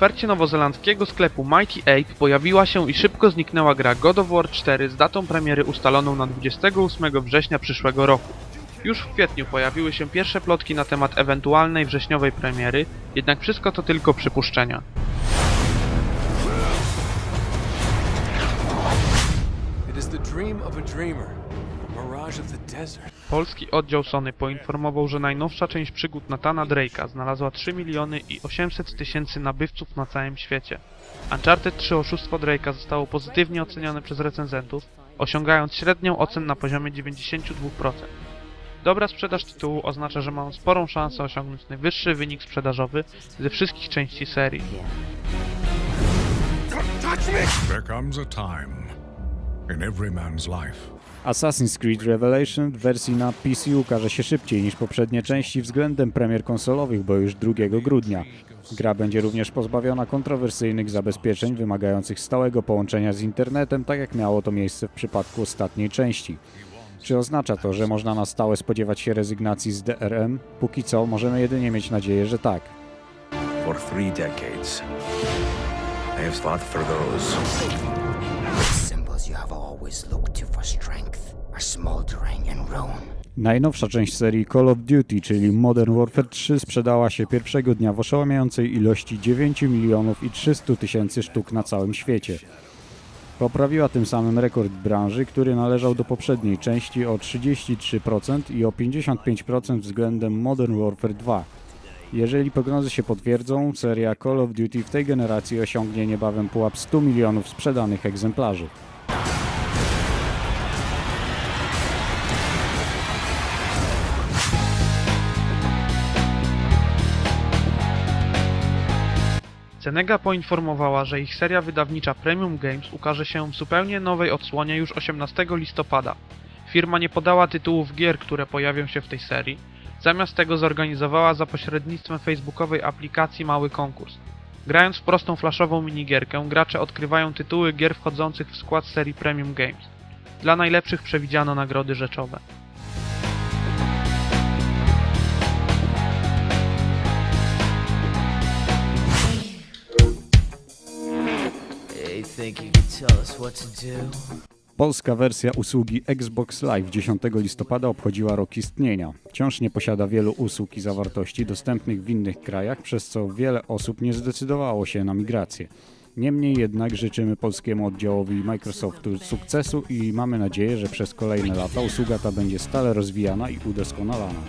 ofercie nowozelandzkiego sklepu Mighty Ape pojawiła się i szybko zniknęła gra God of War 4 z datą premiery ustaloną na 28 września przyszłego roku. Już w kwietniu pojawiły się pierwsze plotki na temat ewentualnej wrześniowej premiery, jednak wszystko to tylko przypuszczenia. It is the dream of a dreamer, Polski oddział Sony poinformował, że najnowsza część przygód Natana Drake'a znalazła 3 miliony i 800 tysięcy nabywców na całym świecie. Uncharted 3 Oszustwo Drake'a zostało pozytywnie ocenione przez recenzentów, osiągając średnią ocen na poziomie 92%. Dobra sprzedaż tytułu oznacza, że ma on sporą szansę osiągnąć najwyższy wynik sprzedażowy ze wszystkich części serii. There comes a time in every man's life Assassin's Creed Revelation w wersji na PC ukaże się szybciej niż poprzednie części względem premier konsolowych, bo już 2 grudnia. Gra będzie również pozbawiona kontrowersyjnych zabezpieczeń wymagających stałego połączenia z internetem, tak jak miało to miejsce w przypadku ostatniej części. Czy oznacza to, że można na stałe spodziewać się rezygnacji z DRM? Póki co możemy jedynie mieć nadzieję, że tak. For three decades, I have Najnowsza część serii Call of Duty, czyli Modern Warfare 3 sprzedała się pierwszego dnia w oszałamiającej ilości 9 milionów i 300 tysięcy sztuk na całym świecie. Poprawiła tym samym rekord branży, który należał do poprzedniej części o 33% i o 55% względem Modern Warfare 2. Jeżeli prognozy się potwierdzą, seria Call of Duty w tej generacji osiągnie niebawem pułap 100 milionów sprzedanych egzemplarzy. Cenega poinformowała, że ich seria wydawnicza Premium Games ukaże się w zupełnie nowej odsłonie już 18 listopada. Firma nie podała tytułów gier, które pojawią się w tej serii. Zamiast tego zorganizowała za pośrednictwem facebookowej aplikacji mały konkurs. Grając w prostą flashową minigierkę, gracze odkrywają tytuły gier wchodzących w skład serii Premium Games. Dla najlepszych przewidziano nagrody rzeczowe. Polska wersja usługi Xbox Live 10 listopada obchodziła rok istnienia. Wciąż nie posiada wielu usług i zawartości dostępnych w innych krajach, przez co wiele osób nie zdecydowało się na migrację. Niemniej jednak życzymy polskiemu oddziałowi Microsoftu sukcesu i mamy nadzieję, że przez kolejne lata usługa ta będzie stale rozwijana i udoskonalana.